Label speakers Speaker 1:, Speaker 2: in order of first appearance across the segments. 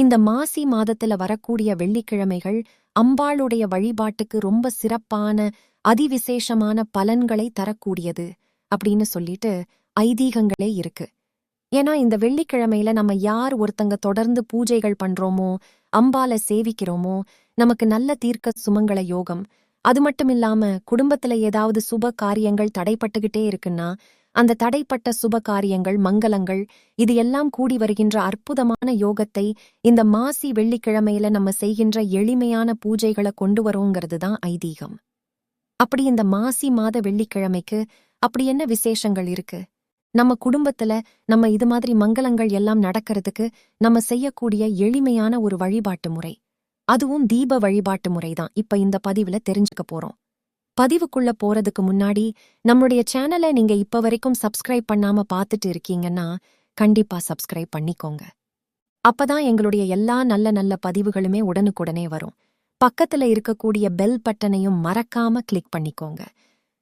Speaker 1: இந்த மாசி மாதத்துல வரக்கூடிய வெள்ளிக்கிழமைகள் அம்பாளுடைய வழிபாட்டுக்கு ரொம்ப சிறப்பான அதிவிசேஷமான பலன்களை தரக்கூடியது அப்படின்னு சொல்லிட்டு ஐதீகங்களே இருக்கு. ஏன்னா இந்த வெள்ளிக்கிழமையில நம்ம யார் ஒருத்தங்க தொடர்ந்து பூஜைகள் பண்றோமோ அம்பால சேவிக்கிறோமோ நமக்கு நல்ல தீர்க்க சுமங்கல யோகம். அது மட்டும் இல்லாம குடும்பத்துல ஏதாவது சுப காரியங்கள் தடைப்பட்டுகிட்டே இருக்குன்னா அந்த தடைப்பட்ட சுப காரியங்கள் மங்களங்கள் இது எல்லாம் கூடி வருகின்ற அற்புதமான யோகத்தை இந்த மாசி வெள்ளிக்கிழமையில நம்ம செய்கின்ற எளிமையான பூஜைகளை கொண்டு வரோங்கிறது தான் ஐதீகம். அப்படி இந்த மாசி மாத வெள்ளிக்கிழமைக்கு அப்படி என்ன விசேஷங்கள் இருக்கு? நம்ம குடும்பத்துல நம்ம இது மாதிரி மங்களங்கள் எல்லாம் நடக்கிறதுக்கு நம்ம செய்யக்கூடிய எளிமையான ஒரு வழிபாட்டு முறை. அதுவும் தீப வழிபாட்டு முறைதான் இப்ப இந்த பதிவுல தெரிஞ்சுக்க போறோம். பதிவுக்குள்ள போறதுக்கு முன்னாடி நம்மளுடைய சேனலை நீங்க இப்ப வரைக்கும் சப்ஸ்கிரைப் பண்ணாம பார்த்துட்டு இருக்கீங்கன்னா கண்டிப்பா சப்ஸ்கிரைப் பண்ணிக்கோங்க. அப்பதான் எங்களுடைய எல்லா நல்ல நல்ல பதிவுகளுமே உடனுக்குடனே வரும். பக்கத்துல இருக்கக்கூடிய பெல் பட்டனையும் மறக்காம கிளிக் பண்ணிக்கோங்க.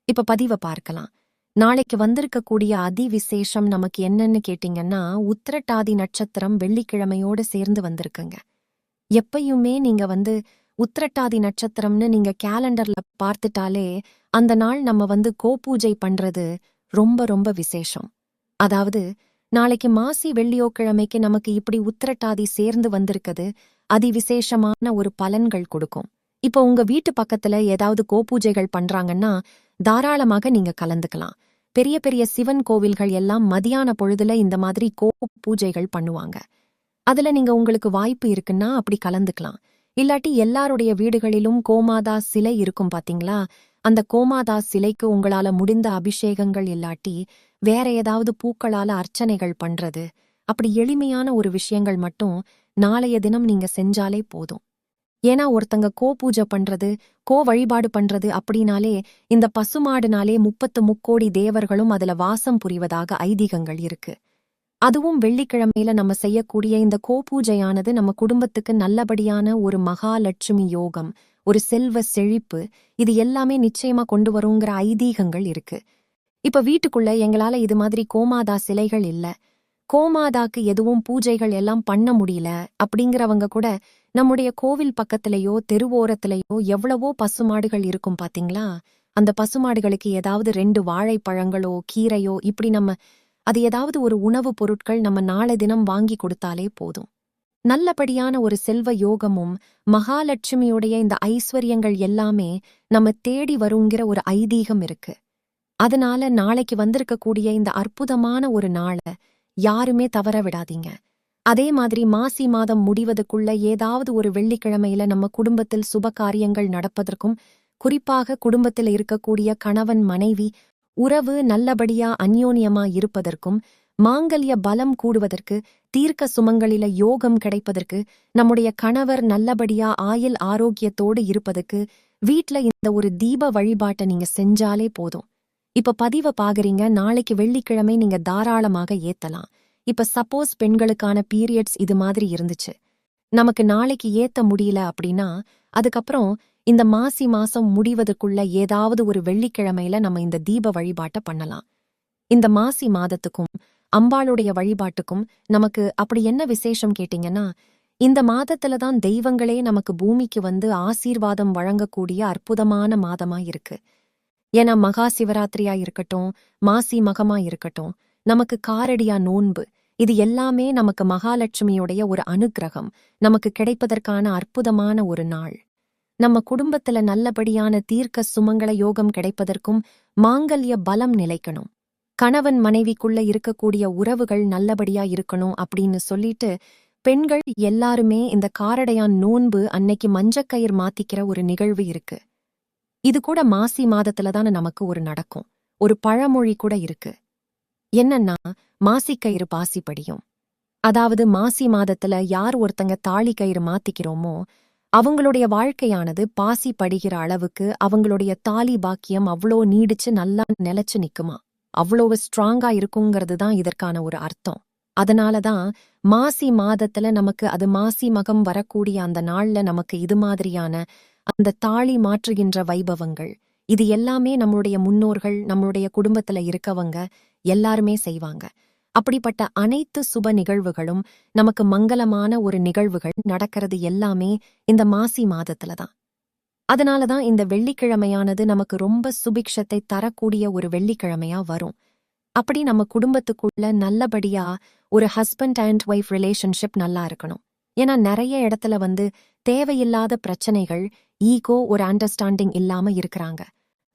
Speaker 1: இப்ப பதிவை பார்க்கலாம். நாளைக்கு வந்திருக்கக்கூடிய அதிவிசேஷம் நமக்கு என்னன்னு கேட்டீங்கன்னா உத்திரட்டாதி நட்சத்திரம் வெள்ளிக்கிழமையோடு சேர்ந்து வந்திருக்குங்க. எப்பயுமே நீங்க வந்து உத்திரட்டாதி நட்சத்திரம்னு நீங்க கேலண்டர்ல பார்த்துட்டாலே அந்த நாள் நம்ம வந்து கோபூஜை பண்றது ரொம்ப ரொம்ப விசேஷம். அதாவது நாளைக்கு மாசி வெள்ளியோக்கிழமைக்கு நமக்கு இப்படி உத்திரட்டாதி சேர்ந்து வந்திருக்குது அதிவிசேஷமான ஒரு பலன்கள் கொடுக்கும். இப்போ உங்க வீட்டு பக்கத்துல ஏதாவது கோபூஜைகள் பண்றாங்கன்னா தாராளமாக நீங்க கலந்துக்கலாம். பெரிய பெரிய சிவன் கோவில்கள் எல்லாம் மதியான பொழுதுல இந்த மாதிரி கோ பூஜைகள் பண்ணுவாங்க. அதுல நீங்க உங்களுக்கு வாய்ப்பு இருக்குன்னா அப்படி கலந்துக்கலாம். இல்லாட்டி எல்லாருடைய வீடுகளிலும் கோமாதா சிலை இருக்கும் பாத்தீங்களா? அந்த கோமாதா சிலைக்கு உங்களால முடிந்த அபிஷேகங்கள் இல்லாட்டி வேற ஏதாவது பூக்களால அர்ச்சனைகள் பண்றது. அப்படி எளிமையான ஒரு விஷயங்கள் மட்டும் நாளைய தினம் நீங்க செஞ்சாலே போதும். ஏன்னா ஒருத்தங்க கோ பூஜை பண்றது கோ வழிபாடு பண்றது அப்படின்னாலே இந்த பசுமாடுனாலே முப்பத்து முக்கோடி தேவர்களும் அதுல வாசம் புரிவதாக ஐதீகங்கள் இருக்கு. அதுவும் வெள்ளிக்கிழமையில நம்ம செய்யக்கூடிய இந்த கோபூஜையானது நம்ம குடும்பத்துக்கு நல்லபடியான ஒரு மகாலட்சுமி யோகம் ஒரு செல்வ செழிப்பு இது எல்லாமே நிச்சயமா கொண்டு வருங்கிற ஐதீகங்கள் இருக்கு. இப்ப வீட்டுக்குள்ள எங்களால இது மாதிரி கோமாதா சிலைகள் இல்ல. கோமாதாக்கு எதுவும் பூஜைகள் எல்லாம் பண்ண முடியல அப்படிங்கிறவங்க கூட நம்முடைய கோவில் பக்கத்திலேயோ தெருவோரத்திலேயோ எவ்வளவோ பசுமாடுகள் இருக்கும் பாத்தீங்களா? அந்த பசுமாடுகளுக்கு ஏதாவது ரெண்டு வாழைப்பழங்களோ கீரையோ இப்படி நம்ம அது ஏதாவது ஒரு உணவுப் பொருட்கள் நம்ம நாளை தினம் வாங்கி கொடுத்தாலே போதும். நல்லபடியான ஒரு செல்வ யோகமும் மகாலட்சுமியுடைய இந்த ஐஸ்வர்யங்கள் எல்லாமே நம்ம தேடி வருங்கிற ஒரு ஐதீகம் இருக்கு. அதனால நாளைக்கு வந்திருக்கக்கூடிய இந்த அற்புதமான ஒரு நாளை யாருமே தவற விடாதீங்க. அதே மாதிரி மாசி மாதம் முடிவதுக்குள்ள ஏதாவது ஒரு வெள்ளிக்கிழமையில நம்ம குடும்பத்தில் சுப காரியங்கள் நடப்பதற்கும் குறிப்பாக குடும்பத்தில் இருக்கக்கூடிய கணவன் மனைவி உறவு நல்லபடியா அந்யோன்யமா இருப்பதற்கும் மாங்கல்ய பலம் கூடுவதற்கு தீர்க்க சுமங்களில யோகம் கிடைப்பதற்கு நம்முடைய கணவர் நல்லபடியா ஆயில் ஆரோக்கியத்தோடு இருப்பதற்கு வீட்ல இந்த ஒரு தீப வழிபாட்டை நீங்க செஞ்சாலே போதும். இப்ப பதிவை பாக்குறீங்க நாளைக்கு வெள்ளிக்கிழமை நீங்க தாராளமாக ஏத்தலாம். இப்ப சப்போஸ் பெண்களுக்கான பீரியட்ஸ் இது மாதிரி இருந்துச்சு. நமக்கு நாளைக்கு ஏத்த முடியல அப்படின்னா அதுக்கப்புறம் இந்த மாசி மாசம் முடிவதற்குள்ள ஏதாவது ஒரு வெள்ளிக்கிழமையில நம்ம இந்த தீப வழிபாட்டை பண்ணலாம். இந்த மாசி மாதத்துக்கும் அம்பாளுடைய வழிபாட்டுக்கும் நமக்கு அப்படி என்ன விசேஷம் கேட்டீங்கன்னா இந்த மாதத்துல தான் தெய்வங்களே நமக்கு பூமிக்கு வந்து ஆசீர்வாதம் வழங்கக்கூடிய அற்புதமான மாதமா இருக்கு. ஏன்னா மகா சிவராத்திரியா இருக்கட்டும் மாசி மகமா இருக்கட்டும் நமக்கு காரடியா நோன்பு இது எல்லாமே நமக்கு மகாலட்சுமியுடைய ஒரு அனுக்கிரகம் நமக்கு கிடைப்பதற்கான அற்புதமான ஒரு நாள். நம்ம குடும்பத்துல நல்லபடியான தீர்க்க சுமங்கள யோகம் கிடைப்பதற்கும் மாங்கல்ய பலம் நிலைக்கணும். கணவன் மனைவிக்குள்ள இருக்கக்கூடிய உறவுகள் நல்லபடியா இருக்கணும் அப்படின்னு சொல்லிட்டு பெண்கள் எல்லாருமே இந்த காரடையான் நோன்பு அன்னைக்கு மஞ்சக்கயிர் மாத்திக்கிற ஒரு நிகழ்வு இருக்கு. இது கூட மாசி மாதத்துல தானே நமக்கு ஒரு நடக்கும். ஒரு பழமொழி கூட இருக்கு. என்னன்னா மாசிக்கயிறு பாசி படியும் அதாவது மாசி மாதத்துல யார் ஒருத்தங்க தாலி கயிறு மாத்திக்கிறோமோ அவங்களுடைய வாழ்க்கையானது பாசி படுகிற அளவுக்கு அவங்களுடைய தாலி பாக்கியம் அவ்வளோ நீடிச்சு நல்லா நிலைச்சு நிக்குமா? அவ்வளவு ஸ்ட்ராங்கா இருக்குங்கிறது தான் இதற்கான ஒரு அர்த்தம். அதனால தான் மாசி மாதத்துல நமக்கு அது மாசி மகம் வரக்கூடிய அந்த நாள்ல நமக்கு இது மாதிரியான அந்த தாளி மாற்றுகின்ற வைபவங்கள். இது எல்லாமே நம்மளுடைய முன்னோர்கள் நம்மளுடைய குடும்பத்துல இருக்கவங்க எல்லாருமே செய்வாங்க. அப்படிப்பட்ட அனைத்து சுப நிகழ்வுகளும் நமக்கு மங்களமான ஒரு நிகழ்வுகள் நடக்கிறது எல்லாமே இந்த மாசி மாதத்துல தான். அதனால தான் இந்த வெள்ளிக்கிழமையானது நமக்கு ரொம்ப சுபிக்ஷத்தை தரக்கூடிய ஒரு வெள்ளிக்கிழமையா வரும். அப்படி நம்ம குடும்பத்துக்குள்ள நல்லபடியா ஒரு ஹஸ்பண்ட் அண்ட் ஒய்ஃப் ரிலேஷன்ஷிப் நல்லா இருக்கணும். ஏன்னா நிறைய இடத்துல வந்து தேவையில்லாத பிரச்சனைகள் ஈகோ ஒரு அண்டர்ஸ்டாண்டிங் இல்லாம இருக்கிறாங்க.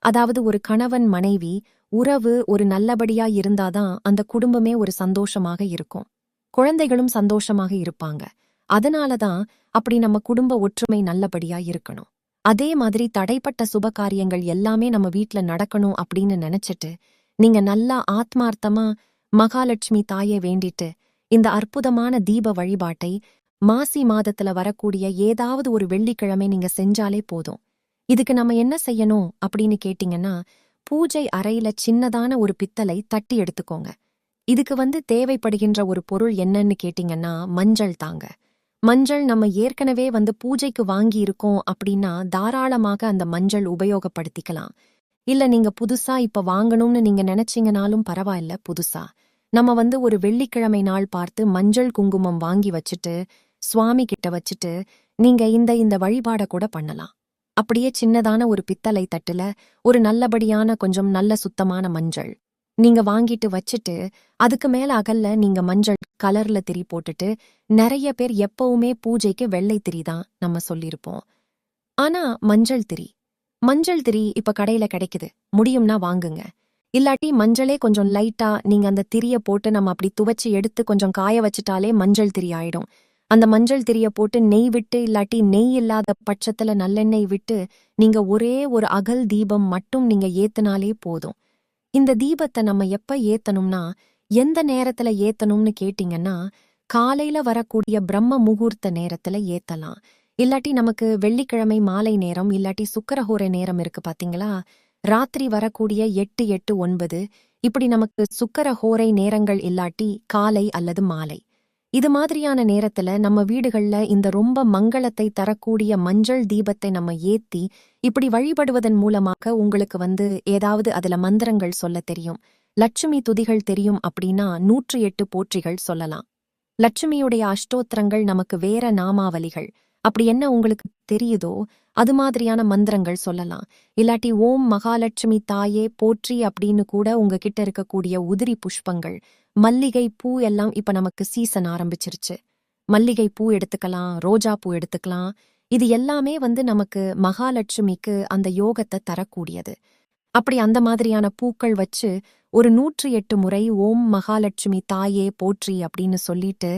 Speaker 1: அதாவது ஒரு கணவன் மனைவி உறவு ஒரு நல்லபடியா இருந்தாதான் அந்த குடும்பமே ஒரு சந்தோஷமாக இருக்கும். குழந்தைகளும் சந்தோஷமாக இருப்பாங்க. அதனாலதான் அப்படி நம்ம குடும்ப ஒற்றுமை நல்லபடியா இருக்கணும். அதே மாதிரி தடைப்பட்ட சுப காரியங்கள் எல்லாமே நம்ம வீட்ல நடக்கணும் அப்படின்னு நினைச்சிட்டு நீங்க நல்லா ஆத்மார்த்தமா மகாலட்சுமி தாயை வேண்டிட்டு இந்த அற்புதமான தீப வழிபாட்டை மாசி மாதத்துல வரக்கூடிய ஏதாவது ஒரு வெள்ளிக்கிழமை நீங்க செஞ்சாலே போதும். இதுக்கு நம்ம என்ன செய்யணும் அப்படின்னு கேட்டீங்கன்னா பூஜை அறையில சின்னதான ஒரு பித்தளை தட்டி எடுத்துக்கோங்க. இதுக்கு வந்து தேவைப்படுகின்ற ஒரு பொருள் என்னன்னு கேட்டீங்கன்னா மஞ்சள் தாங்க. மஞ்சள் நம்ம ஏற்கனவே வந்து பூஜைக்கு வாங்கி இருக்கோம் அப்படின்னா தாராளமாக அந்த மஞ்சள் உபயோகப்படுத்திக்கலாம். இல்ல நீங்க புதுசா இப்ப வாங்கணும்னு நீங்க நினைச்சீங்கனாலும் பரவாயில்ல புதுசா. நம்ம வந்து ஒரு வெள்ளிக்கிழமை நாள் பார்த்து மஞ்சள் குங்குமம் வாங்கி வச்சுட்டு சுவாமி கிட்ட வச்சுட்டு நீங்க இந்த இந்த வழிபாட கூட பண்ணலாம். அப்படியே சின்னதான ஒரு பித்தளை தட்டுல ஒரு நல்லபடியான கொஞ்சம் நல்ல சுத்தமான மஞ்சள் நீங்க வாங்கிட்டு வச்சுட்டு அதுக்கு மேல அகல்ல நீங்க மஞ்சள் கலர்ல திரி போட்டுட்டு நிறைய பேர் எப்பவுமே பூஜைக்கு வெள்ளை திரி தான் நம்ம சொல்லியிருப்போம் ஆனா மஞ்சள் திரி. மஞ்சள் திரி இப்ப கடையில கிடைக்குது. முடியும்னா வாங்குங்க. இல்லாட்டி மஞ்சளே கொஞ்சம் லைட்டா நீங்க அந்த திரிய போட்டு நம்ம அப்படி துவச்சு எடுத்து கொஞ்சம் காய வச்சுட்டாலே மஞ்சள் திரி ஆயிடும். அந்த மஞ்சள் திரிய போட்டு நெய் விட்டு இல்லாட்டி நெய் இல்லாத பட்சத்துல நல்லெண்ணெய் விட்டு நீங்க ஒரே ஒரு அகல் தீபம் மட்டும் நீங்க ஏத்துனாலே போதும். இந்த தீபத்தை நம்ம எப்ப ஏத்தணும்னா எந்த நேரத்துல ஏத்தணும்னு கேட்டீங்கன்னா காலையில வரக்கூடிய பிரம்ம முகூர்த்த நேரத்துல ஏத்தலாம். இல்லாட்டி நமக்கு வெள்ளிக்கிழமை மாலை நேரம் இல்லாட்டி சுக்கரஹோரை நேரம் இருக்கு பாத்தீங்களா? ராத்திரி வரக்கூடிய எட்டு எட்டு ஒன்பது இப்படி நமக்கு சுக்கர ஹோரை நேரங்கள் இல்லாட்டி காலை அல்லது மாலை. இது மாதிரியான நேரத்துல நம்ம வீடுகள்ல இந்த ரொம்ப மங்களத்தை தரக்கூடிய மஞ்சள் தீபத்தை நம்ம ஏத்தி இப்படி வழிபடுவதன் மூலமாக உங்களுக்கு வந்து ஏதாவது அதுல மந்திரங்கள் சொல்ல தெரியும். லட்சுமி துதிகள் தெரியும் அப்படின்னா நூற்று எட்டு போற்றிகள் சொல்லலாம். லட்சுமியுடைய அஷ்டோத்திரங்கள் நமக்கு வேற நாமாவலிகள் அப்படி என்ன உங்களுக்கு தெரியுதோ அது மாதிரியான மந்திரங்கள் சொல்லலாம். இல்லாட்டி ஓம் மகாலட்சுமி தாயே போற்றி அப்படின்னு கூட உங்ககிட்ட இருக்கக்கூடிய உதிரி புஷ்பங்கள் மல்லிகை பூ எல்லாம் இப்ப நமக்கு சீசன் ஆரம்பிச்சிருச்சு. மல்லிகை பூ எடுத்துக்கலாம் ரோஜா பூ எடுத்துக்கலாம். இது எல்லாமே வந்து நமக்கு மகாலட்சுமிக்கு அந்த யோகத்தை தரக்கூடியது. அப்படி அந்த மாதிரியான பூக்கள் வச்சு ஒரு நூற்றி எட்டு முறை ஓம் மகாலட்சுமி தாயே போற்றி அப்படின்னு சொல்லிட்டு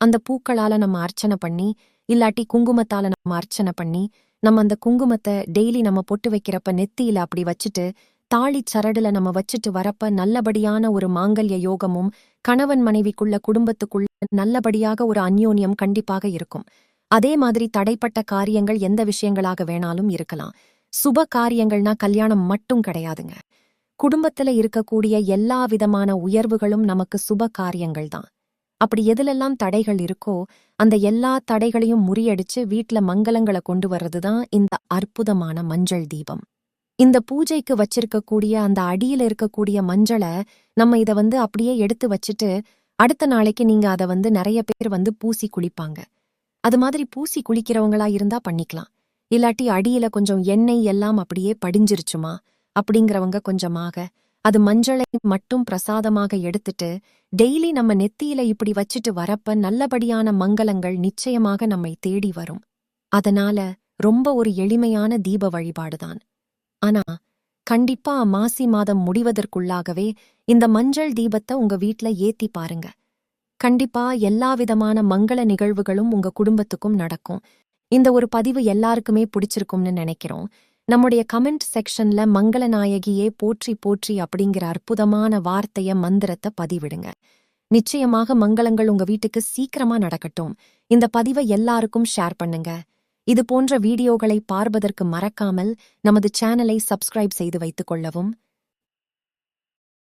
Speaker 1: அந்த பூக்களால நம்ம அர்ச்சனை பண்ணி இல்லாட்டி குங்குமத்தால நம்ம அர்ச்சனை பண்ணி நம்ம அந்த குங்குமத்தை டெய்லி நம்ம பொட்டு வைக்கிறப்ப நெத்தியில அப்படி வச்சுட்டு தாளிச் சரடுல நம்ம வச்சுட்டு வரப்ப நல்லபடியான ஒரு மாங்கல்ய யோகமும் கணவன் மனைவிக்குள்ள குடும்பத்துக்குள்ள நல்லபடியாக ஒரு அந்யோன்யம் கண்டிப்பாக இருக்கும். அதே மாதிரி தடைப்பட்ட காரியங்கள் எந்த விஷயங்களாக வேணாலும் இருக்கலாம். சுப காரியங்கள்னா கல்யாணம் மட்டும் கிடையாதுங்க. குடும்பத்துல இருக்கக்கூடிய எல்லா விதமான உயர்வுகளும் நமக்கு சுப காரியங்கள் தான். அப்படி எதுலெல்லாம் தடைகள் இருக்கோ அந்த எல்லா தடைகளையும் முறியடிச்சு வீட்ல மங்களங்களை கொண்டு வர்றதுதான் இந்த அற்புதமான மஞ்சள் தீபம். இந்த பூஜைக்கு வச்சிருக்கக்கூடிய அந்த அடியில இருக்கக்கூடிய மஞ்சளை நம்ம இத வந்து அப்படியே எடுத்து வச்சுட்டு அடுத்த நாளைக்கு நீங்க அத வந்து நிறைய பேர் வந்து பூசி குளிப்பாங்க. அது மாதிரி பூசி குளிக்கிறவங்களா இருந்தா பண்ணிக்கலாம். இல்லாட்டி அடியில கொஞ்சம் எண்ணெய் எல்லாம் அப்படியே படிஞ்சிருச்சுமா அப்படிங்கிறவங்க கொஞ்சமாக. அது மஞ்சளை மட்டும் பிரசாதமாக எடுத்துட்டு டெய்லி நம்ம நெத்தியில இப்படி வச்சுட்டு வரப்ப நல்லபடியான மங்களங்கள் நிச்சயமாக நம்மை தேடி வரும். அதனால ரொம்ப ஒரு எளிமையான தீப வழிபாடுதான். ஆனா கண்டிப்பா மாசி மாதம் முடிவதற்குள்ளாகவே இந்த மஞ்சள் தீபத்தை உங்க வீட்ல ஏத்தி பாருங்க. கண்டிப்பா எல்லா விதமான மங்கள நிகழ்வுகளும் உங்க குடும்பத்துக்கும் நடக்கும். இந்த ஒரு பதிவு எல்லாருக்குமே பிடிச்சிருக்கும்னு நினைக்கிறோம். நம்முடைய கமெண்ட் செக்ஷன்ல மங்களநாயகியே போற்றி போற்றி அப்படிங்கிற அற்புதமான வார்த்தைய மந்திரத்தை பதிவிடுங்க. நிச்சயமாக மங்களங்கள் உங்க வீட்டுக்கு சீக்கிரமா நடக்கட்டும். இந்த பதிவை எல்லாருக்கும் ஷேர் பண்ணுங்க. இது போன்ற வீடியோகளை பார்ப்பதற்கு மறக்காமல் நமது சேனலை சப்ஸ்கிரைப் செய்து வைத்துக் கொள்ளவும்.